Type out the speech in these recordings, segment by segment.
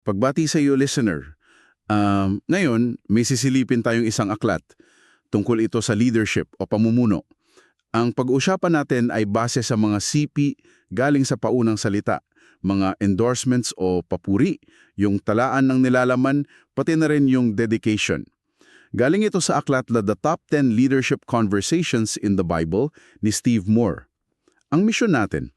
Pagbati sa iyo, listener. Um, ngayon, may sisilipin tayong isang aklat tungkol ito sa leadership o pamumuno. Ang pag-uusapan natin ay base sa mga CP galing sa paunang salita, mga endorsements o papuri, yung talaan ng nilalaman, pati na rin yung dedication. Galing ito sa aklat na The Top 10 Leadership Conversations in the Bible ni Steve Moore. Ang misyon natin,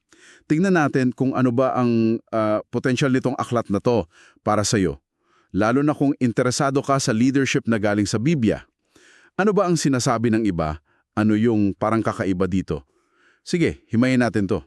tingnan natin kung ano ba ang ah, potential nitong aklat na to para sa iyo. Lalo na kung interesado ka sa leadership na galing sa Biblia. Ano ba ang sinasabi ng iba? Ano yung parang kakaiba dito? Sige, himayin natin to.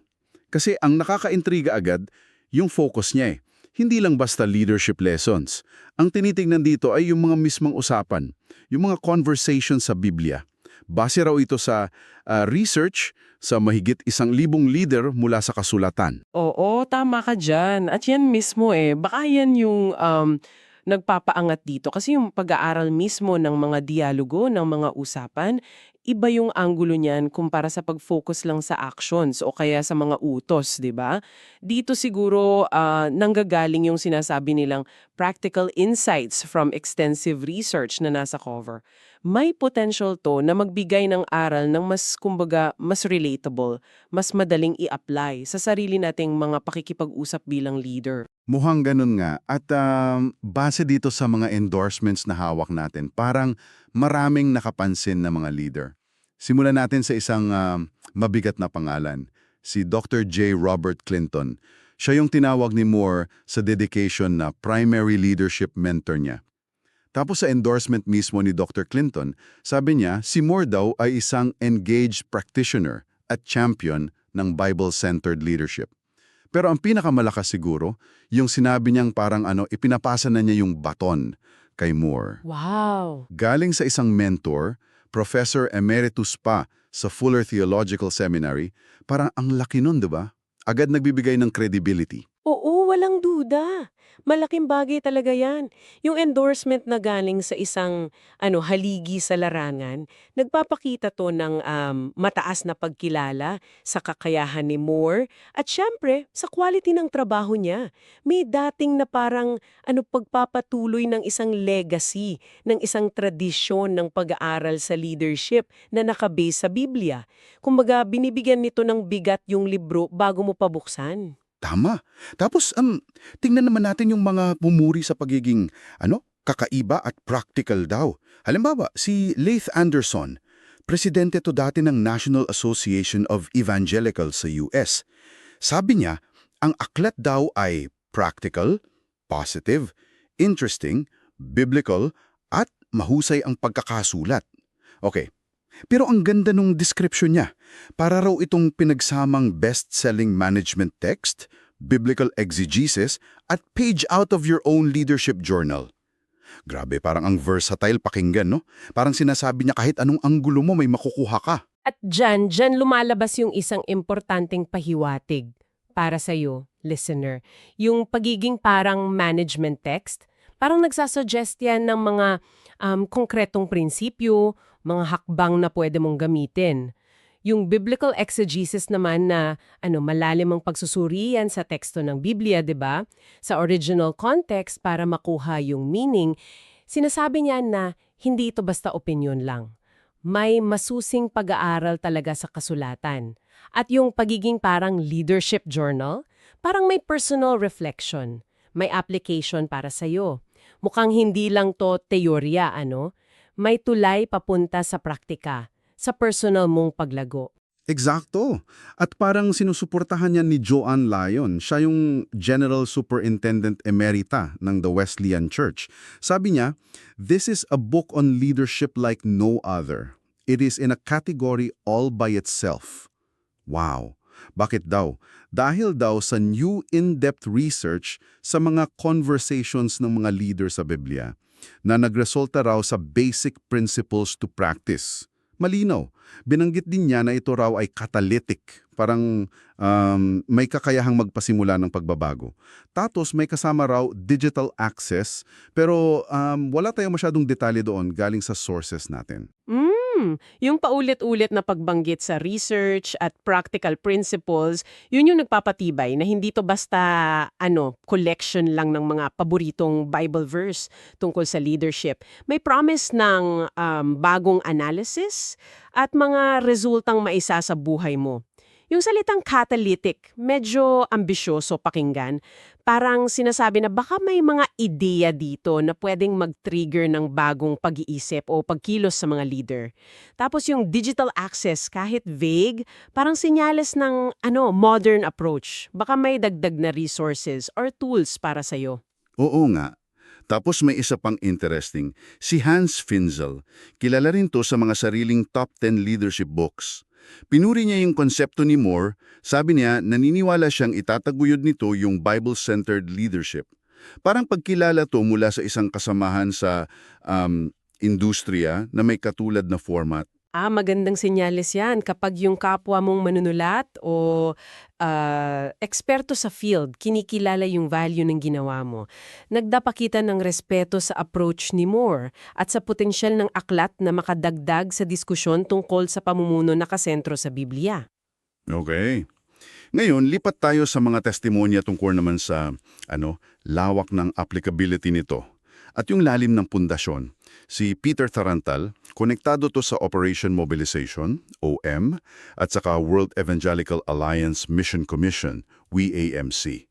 Kasi ang nakakaintriga agad, yung focus niya eh. Hindi lang basta leadership lessons. Ang tinitingnan dito ay yung mga mismang usapan, yung mga conversations sa Biblia. Base raw ito sa ah, research sa mahigit isang libong leader mula sa kasulatan. Oo, tama ka dyan. At yan mismo eh, baka yan yung um, nagpapaangat dito. Kasi yung pag-aaral mismo ng mga dialogo, ng mga usapan, iba yung anggulo niyan kumpara sa pag-focus lang sa actions o kaya sa mga utos, di ba? Dito siguro ah, nanggagaling yung sinasabi nilang practical insights from extensive research na nasa cover. May potential to na magbigay ng aral ng mas, kumbaga, mas relatable, mas madaling i-apply sa sarili nating mga pakikipag-usap bilang leader. Mukhang ganun nga. At um, base dito sa mga endorsements na hawak natin, parang maraming nakapansin na mga leader. Simulan natin sa isang um, mabigat na pangalan, si Dr. J. Robert Clinton. Siya yung tinawag ni Moore sa dedication na primary leadership mentor niya. Tapos sa endorsement mismo ni Dr. Clinton, sabi niya si Moore daw ay isang engaged practitioner at champion ng Bible-centered leadership. Pero ang pinakamalakas siguro, yung sinabi niyang parang ano, ipinapasa na niya yung baton kay Moore. Wow! Galing sa isang mentor, Professor Emeritus pa sa Fuller Theological Seminary, parang ang laki nun, di ba? Agad nagbibigay ng credibility. Walang duda. Malaking bagay talaga yan. Yung endorsement na galing sa isang ano haligi sa larangan, nagpapakita to ng um, mataas na pagkilala sa kakayahan ni Moore at syempre sa quality ng trabaho niya. May dating na parang ano pagpapatuloy ng isang legacy, ng isang tradisyon ng pag-aaral sa leadership na nakabase sa Biblia. Kumbaga, binibigyan nito ng bigat yung libro bago mo pabuksan. Tama. Tapos, um, tingnan naman natin yung mga pumuri sa pagiging, ano, kakaiba at practical daw. Halimbawa, si Laith Anderson, presidente to dati ng National Association of Evangelicals sa US. Sabi niya, ang aklat daw ay practical, positive, interesting, biblical, at mahusay ang pagkakasulat. Okay. Pero ang ganda nung description niya. Para raw itong pinagsamang best-selling management text, biblical exegesis, at page out of your own leadership journal. Grabe, parang ang versatile pakinggan, no? Parang sinasabi niya kahit anong anggulo mo may makukuha ka. At dyan, dyan lumalabas yung isang importanteng pahiwatig para sa'yo, listener. Yung pagiging parang management text, parang nagsasuggest yan ng mga um, konkretong prinsipyo, mga hakbang na pwede mong gamitin. Yung biblical exegesis naman na ano malalim ang pagsusurian sa teksto ng Biblia, 'di ba? Sa original context para makuha yung meaning, sinasabi niya na hindi ito basta opinion lang. May masusing pag-aaral talaga sa kasulatan. At yung pagiging parang leadership journal, parang may personal reflection, may application para sa'yo. Mukhang hindi lang to teorya, ano? May tulay papunta sa praktika, sa personal mong paglago. Eksakto. At parang sinusuportahan niya ni Joanne Lyon. Siya yung General Superintendent Emerita ng the Wesleyan Church. Sabi niya, This is a book on leadership like no other. It is in a category all by itself. Wow! Bakit daw? Dahil daw sa new in-depth research sa mga conversations ng mga leader sa Biblia na nagresulta raw sa basic principles to practice. Malinaw. Binanggit din niya na ito raw ay catalytic. Parang um, may kakayahang magpasimula ng pagbabago. Tapos may kasama raw digital access pero um, wala tayong masyadong detalye doon galing sa sources natin. Hmm, yung paulit-ulit na pagbanggit sa research at practical principles, yun yung nagpapatibay na hindi to basta ano, collection lang ng mga paboritong Bible verse tungkol sa leadership. May promise ng um, bagong analysis at mga resultang maisa sa buhay mo. Yung salitang catalytic, medyo ambisyoso pakinggan. Parang sinasabi na baka may mga ideya dito na pwedeng mag-trigger ng bagong pag-iisip o pagkilos sa mga leader. Tapos yung digital access, kahit vague, parang senyales ng ano, modern approach. Baka may dagdag na resources or tools para sa'yo. Oo nga. Tapos may isa pang interesting, si Hans Finzel. Kilala rin to sa mga sariling top 10 leadership books. Pinuri niya yung konsepto ni Moore, sabi niya naniniwala siyang itataguyod nito yung Bible-centered leadership. Parang pagkilala to mula sa isang kasamahan sa um, industriya na may katulad na format. Ah, magandang senyales yan kapag yung kapwa mong manunulat o ah, eksperto sa field, kinikilala yung value ng ginawa mo. Nagdapakita ng respeto sa approach ni Moore at sa potensyal ng aklat na makadagdag sa diskusyon tungkol sa pamumuno nakasentro sa Biblia. Okay. Ngayon, lipat tayo sa mga testimonya tungkol naman sa ano, lawak ng applicability nito at yung lalim ng pundasyon. Si Peter Tarantal, konektado to sa Operation Mobilization, OM, at saka World Evangelical Alliance Mission Commission, WEAMC.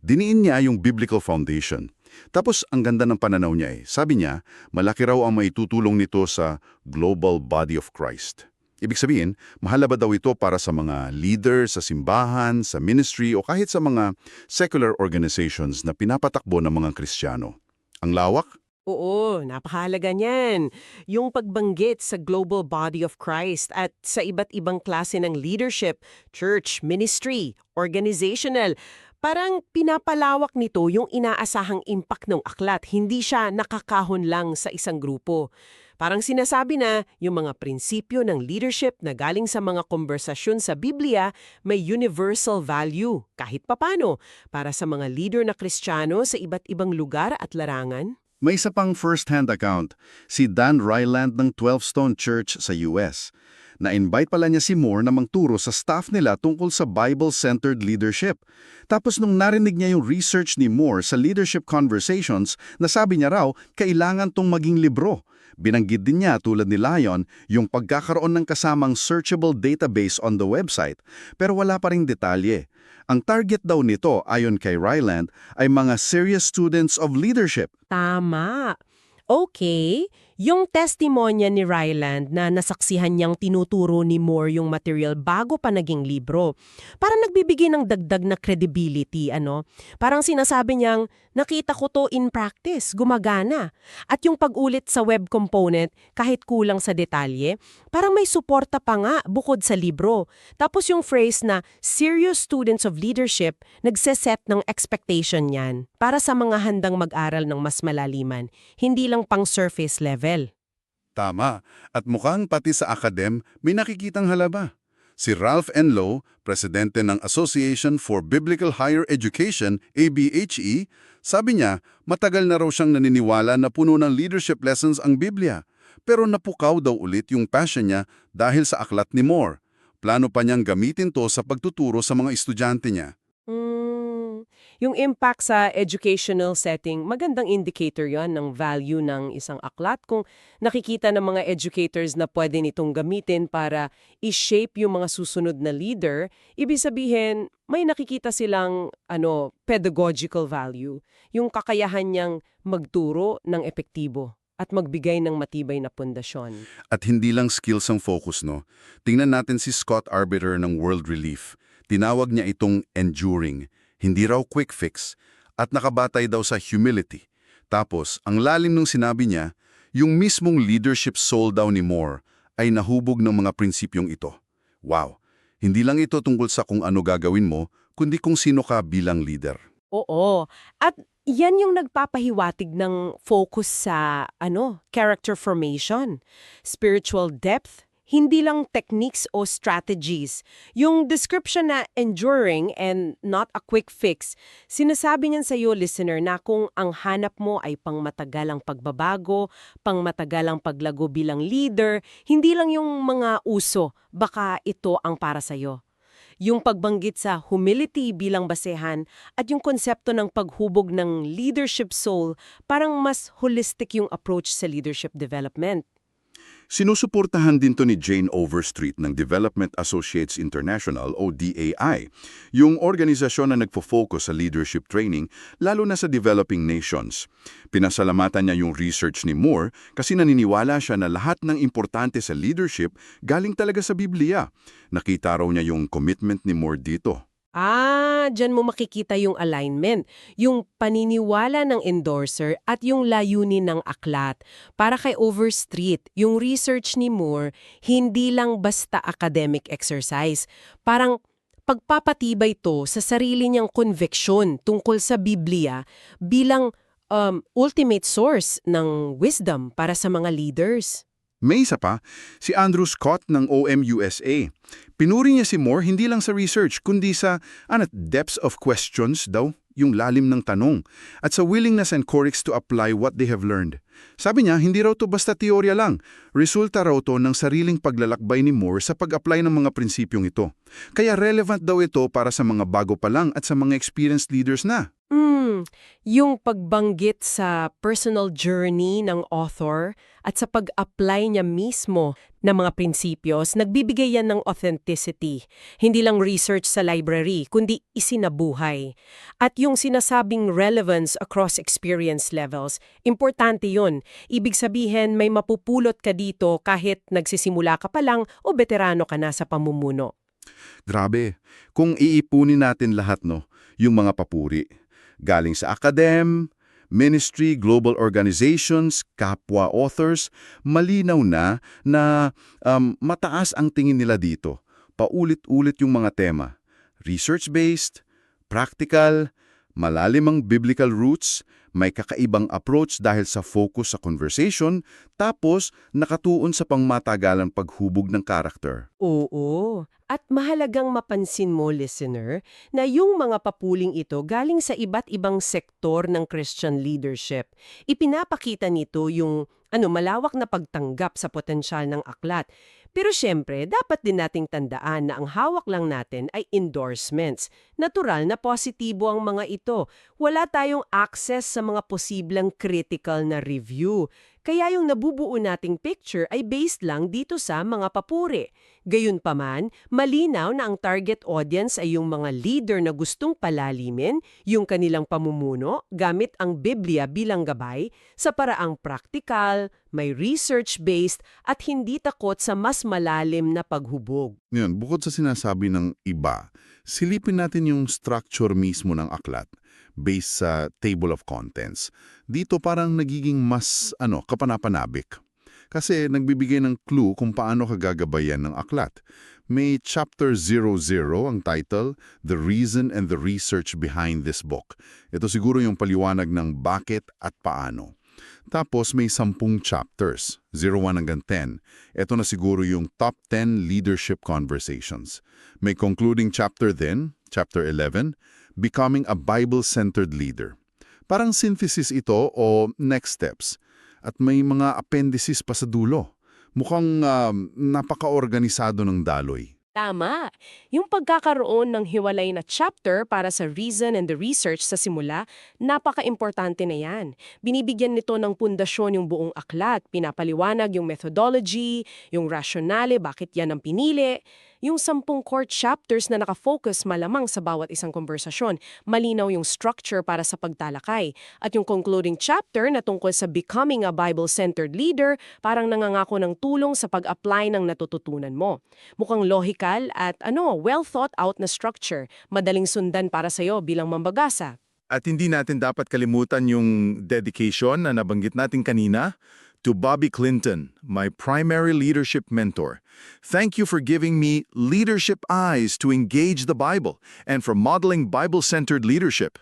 Diniin niya yung Biblical Foundation. Tapos ang ganda ng pananaw niya eh. Sabi niya, malaki raw ang maitutulong nito sa global body of Christ. Ibig sabihin, mahalaga daw ito para sa mga leader sa simbahan, sa ministry o kahit sa mga secular organizations na pinapatakbo ng mga Kristiyano. Ang lawak? Oo, napakahalaga niyan. Yung pagbanggit sa global body of Christ at sa iba't ibang klase ng leadership, church, ministry, organizational, parang pinapalawak nito yung inaasahang impact ng aklat. Hindi siya nakakahon lang sa isang grupo. Parang sinasabi na yung mga prinsipyo ng leadership na galing sa mga konversasyon sa Biblia may universal value kahit papano para sa mga leader na Kristiyano sa iba't ibang lugar at larangan. May isa pang first-hand account, si Dan Ryland ng 12 Stone Church sa US. Na-invite pala niya si Moore na mangturo sa staff nila tungkol sa Bible-centered leadership. Tapos nung narinig niya yung research ni Moore sa leadership conversations, nasabi niya raw, kailangan tong maging libro. Binanggit din niya tulad ni Lion yung pagkakaroon ng kasamang searchable database on the website, pero wala pa ring detalye. Ang target daw nito, ayon kay Ryland, ay mga serious students of leadership. Tama. Okay, yung testimonya ni Ryland na nasaksihan niyang tinuturo ni Moore yung material bago pa naging libro, parang nagbibigay ng dagdag na credibility, ano? Parang sinasabi niyang, nakita ko to in practice, gumagana. At yung pag-ulit sa web component, kahit kulang sa detalye, parang may suporta pa nga bukod sa libro. Tapos yung phrase na, serious students of leadership, nagseset ng expectation niyan para sa mga handang mag-aral ng mas malaliman, hindi lang pang surface level. Tama, at mukhang pati sa akadem may nakikitang halaba. Si Ralph Enlow, presidente ng Association for Biblical Higher Education, ABHE, sabi niya matagal na raw siyang naniniwala na puno ng leadership lessons ang Biblia. Pero napukaw daw ulit yung passion niya dahil sa aklat ni Moore. Plano pa niyang gamitin to sa pagtuturo sa mga estudyante niya. Mm, yung impact sa educational setting, magandang indicator yon ng value ng isang aklat. Kung nakikita ng mga educators na pwede nitong gamitin para i-shape yung mga susunod na leader, ibig sabihin, may nakikita silang ano, pedagogical value. Yung kakayahan niyang magturo ng epektibo at magbigay ng matibay na pundasyon. At hindi lang skills ang focus, no? Tingnan natin si Scott Arbiter ng World Relief. Tinawag niya itong enduring, hindi raw quick fix, at nakabatay daw sa humility. Tapos, ang lalim nung sinabi niya, yung mismong leadership soul daw ni Moore ay nahubog ng mga prinsipyong ito. Wow! Hindi lang ito tungkol sa kung ano gagawin mo, kundi kung sino ka bilang leader. Oo. At yan yung nagpapahiwatig ng focus sa ano, character formation, spiritual depth, hindi lang techniques o strategies. Yung description na enduring and not a quick fix, sinasabi niyan sa iyo, listener, na kung ang hanap mo ay pangmatagalang pagbabago, pangmatagalang paglago bilang leader, hindi lang yung mga uso, baka ito ang para sa iyo. Yung pagbanggit sa humility bilang basehan at yung konsepto ng paghubog ng leadership soul, parang mas holistic yung approach sa leadership development. Sinusuportahan din to ni Jane Overstreet ng Development Associates International o DAI, yung organisasyon na nagfo-focus sa leadership training lalo na sa developing nations. Pinasalamatan niya yung research ni Moore kasi naniniwala siya na lahat ng importante sa leadership galing talaga sa Biblia. Nakita raw niya yung commitment ni Moore dito. Ah, dyan mo makikita yung alignment, yung paniniwala ng endorser at yung layunin ng aklat. Para kay Overstreet, yung research ni Moore, hindi lang basta academic exercise. Parang pagpapatibay to sa sarili niyang conviction tungkol sa Biblia bilang um, ultimate source ng wisdom para sa mga leaders. May isa pa, si Andrew Scott ng OMUSA. Pinuri niya si Moore hindi lang sa research, kundi sa anat depths of questions daw, yung lalim ng tanong, at sa willingness and courage to apply what they have learned. Sabi niya, hindi raw to basta teorya lang. Resulta raw to ng sariling paglalakbay ni Moore sa pag-apply ng mga prinsipyong ito. Kaya relevant daw ito para sa mga bago pa lang at sa mga experienced leaders na. Mm, yung pagbanggit sa personal journey ng author at sa pag-apply niya mismo ng mga prinsipyos, nagbibigay yan ng authenticity. Hindi lang research sa library, kundi isinabuhay. At yung sinasabing relevance across experience levels, importante yun. Ibig sabihin, may mapupulot ka dito kahit nagsisimula ka pa lang o veterano ka na sa pamumuno. Grabe, kung iipunin natin lahat no, yung mga papuri. Galing sa academ, ministry, global organizations, kapwa authors, malinaw na na um, mataas ang tingin nila dito. Paulit-ulit yung mga tema. Research-based, practical, malalim ang biblical roots, may kakaibang approach dahil sa focus sa conversation, tapos nakatuon sa pangmatagalang paghubog ng karakter. Oo. At mahalagang mapansin mo, listener, na yung mga papuling ito galing sa iba't ibang sektor ng Christian leadership. Ipinapakita nito yung ano malawak na pagtanggap sa potensyal ng aklat. Pero syempre, dapat din nating tandaan na ang hawak lang natin ay endorsements. Natural na positibo ang mga ito. Wala tayong access sa mga posibleng critical na review. Kaya yung nabubuo nating picture ay based lang dito sa mga papuri. Gayunpaman, malinaw na ang target audience ay yung mga leader na gustong palalimin yung kanilang pamumuno gamit ang Biblia bilang gabay sa paraang praktikal, may research-based at hindi takot sa mas malalim na paghubog. Ngayon, bukod sa sinasabi ng iba, silipin natin yung structure mismo ng aklat based sa table of contents. Dito parang nagiging mas ano, kapanapanabik. Kasi nagbibigay ng clue kung paano kagagabayan ng aklat. May chapter 00 ang title, The Reason and the Research Behind this Book. Ito siguro yung paliwanag ng bakit at paano. Tapos may sampung chapters, 01 hanggang 10. Ito na siguro yung top 10 leadership conversations. May concluding chapter din, chapter 11, Becoming a Bible-Centered Leader. Parang synthesis ito o next steps. At may mga appendices pa sa dulo. Mukhang um, napaka-organisado ng daloy. Tama. Yung pagkakaroon ng hiwalay na chapter para sa reason and the research sa simula, napaka-importante na yan. Binibigyan nito ng pundasyon yung buong aklat, pinapaliwanag yung methodology, yung rationale, bakit yan ang pinili, yung sampung core chapters na nakafocus malamang sa bawat isang konversasyon, malinaw yung structure para sa pagtalakay. At yung concluding chapter na tungkol sa becoming a Bible-centered leader, parang nangangako ng tulong sa pag-apply ng natututunan mo. Mukhang logical at ano, well thought out na structure, madaling sundan para sa'yo bilang mambagasa. At hindi natin dapat kalimutan yung dedication na nabanggit natin kanina to Bobby Clinton, my primary leadership mentor. Thank you for giving me leadership eyes to engage the Bible and for modeling Bible-centered leadership.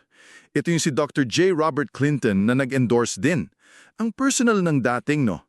Ito yung si Dr. J. Robert Clinton na nag-endorse din. Ang personal ng dating, no?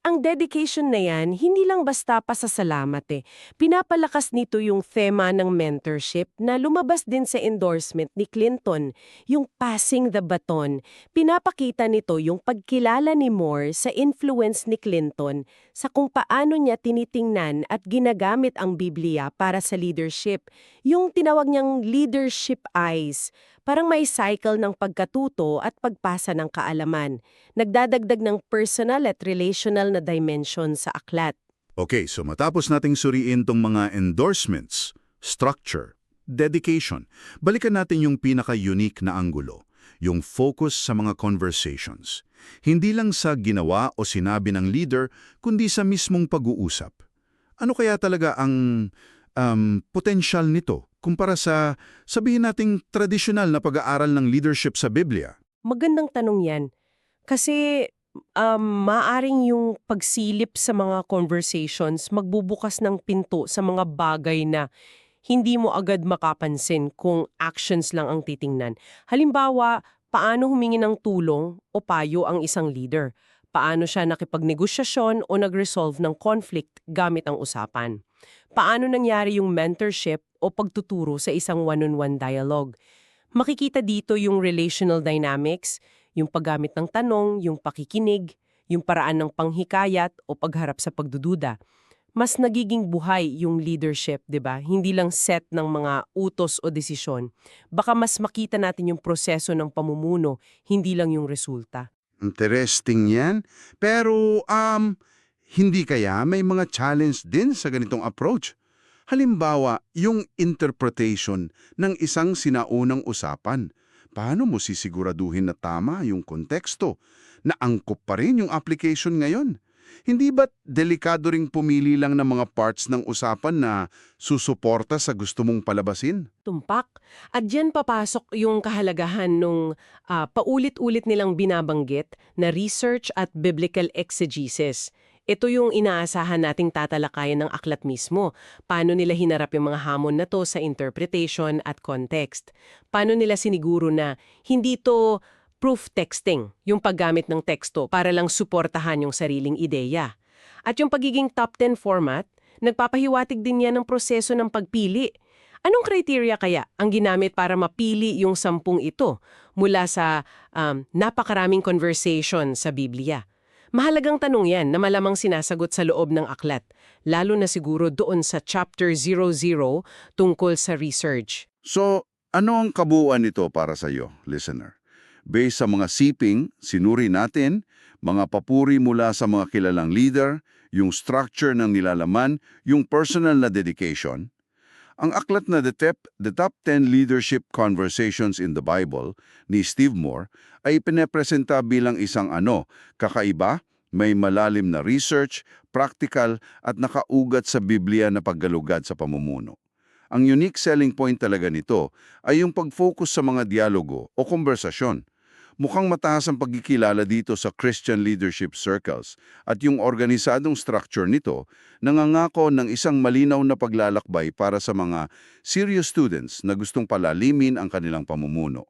Ang dedication na yan, hindi lang basta pasasalamat eh. Pinapalakas nito yung thema ng mentorship na lumabas din sa endorsement ni Clinton, yung passing the baton. Pinapakita nito yung pagkilala ni Moore sa influence ni Clinton sa kung paano niya tinitingnan at ginagamit ang Biblia para sa leadership. Yung tinawag niyang leadership eyes, parang may cycle ng pagkatuto at pagpasa ng kaalaman. Nagdadagdag ng personal at relational na dimension sa aklat. Okay, so matapos nating suriin tong mga endorsements, structure, dedication, balikan natin yung pinaka-unique na anggulo, yung focus sa mga conversations. Hindi lang sa ginawa o sinabi ng leader, kundi sa mismong pag-uusap. Ano kaya talaga ang um, potential nito kumpara sa, sabihin nating tradisyonal na pag-aaral ng leadership sa Biblia? Magandang tanong yan. Kasi um, maaring yung pagsilip sa mga conversations magbubukas ng pinto sa mga bagay na hindi mo agad makapansin kung actions lang ang titingnan. Halimbawa, paano humingi ng tulong o payo ang isang leader? Paano siya nakipagnegosasyon o nag-resolve ng conflict gamit ang usapan? Paano nangyari yung mentorship o pagtuturo sa isang one-on-one dialogue? Makikita dito yung relational dynamics, yung paggamit ng tanong, yung pakikinig, yung paraan ng panghikayat o pagharap sa pagdududa. Mas nagiging buhay yung leadership, 'di ba? Hindi lang set ng mga utos o desisyon. Baka mas makita natin yung proseso ng pamumuno, hindi lang yung resulta. Interesting yan. Pero, um, hindi kaya may mga challenge din sa ganitong approach? Halimbawa, yung interpretation ng isang sinaunang usapan. Paano mo sisiguraduhin na tama yung konteksto? Na angkop pa rin yung application ngayon? Hindi ba't delikado ring pumili lang ng mga parts ng usapan na susuporta sa gusto mong palabasin? tumpak. At diyan papasok yung kahalagahan nung ah, paulit-ulit nilang binabanggit na research at biblical exegesis. Ito yung inaasahan nating tatalakayan ng aklat mismo. Paano nila hinarap yung mga hamon na to sa interpretation at context. Paano nila siniguro na hindi to proof texting, yung paggamit ng teksto para lang suportahan yung sariling ideya. At yung pagiging top 10 format, nagpapahiwatig din yan ng proseso ng pagpili. Anong criteria kaya ang ginamit para mapili yung sampung ito mula sa um, napakaraming conversation sa Biblia? Mahalagang tanong yan na malamang sinasagot sa loob ng aklat, lalo na siguro doon sa chapter 00 tungkol sa research. So, ano ang kabuuan nito para sa iyo, listener? Based sa mga siping, sinuri natin, mga papuri mula sa mga kilalang leader, yung structure ng nilalaman, yung personal na dedication, ang aklat na The, Tep- The Top 10 Leadership Conversations in the Bible ni Steve Moore ay pinepresenta bilang isang ano, kakaiba, may malalim na research, practical at nakaugat sa Biblia na paggalugad sa pamumuno. Ang unique selling point talaga nito ay yung pag-focus sa mga dialogo o konversasyon. Mukhang mataas ang pagkikilala dito sa Christian leadership circles at yung organisadong structure nito nangangako ng isang malinaw na paglalakbay para sa mga serious students na gustong palalimin ang kanilang pamumuno.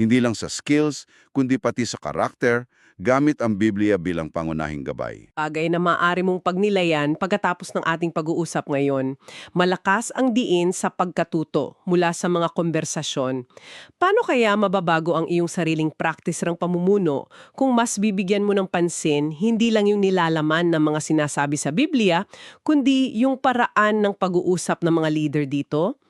Hindi lang sa skills, kundi pati sa karakter, gamit ang Biblia bilang pangunahing gabay. Bagay na maaari mong pagnilayan pagkatapos ng ating pag-uusap ngayon. Malakas ang diin sa pagkatuto mula sa mga konversasyon. Paano kaya mababago ang iyong sariling practice ng pamumuno kung mas bibigyan mo ng pansin hindi lang yung nilalaman ng mga sinasabi sa Biblia, kundi yung paraan ng pag-uusap ng mga leader dito?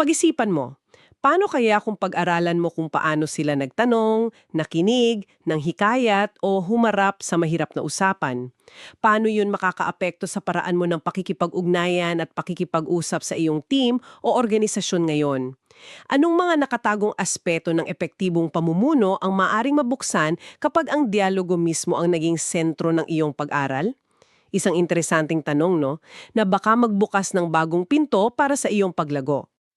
Pag-isipan mo, Paano kaya kung pag-aralan mo kung paano sila nagtanong, nakinig, nang hikayat o humarap sa mahirap na usapan? Paano yun makakaapekto sa paraan mo ng pakikipag-ugnayan at pakikipag-usap sa iyong team o organisasyon ngayon? Anong mga nakatagong aspeto ng epektibong pamumuno ang maaring mabuksan kapag ang dialogo mismo ang naging sentro ng iyong pag-aral? Isang interesanting tanong, no? Na baka magbukas ng bagong pinto para sa iyong paglago.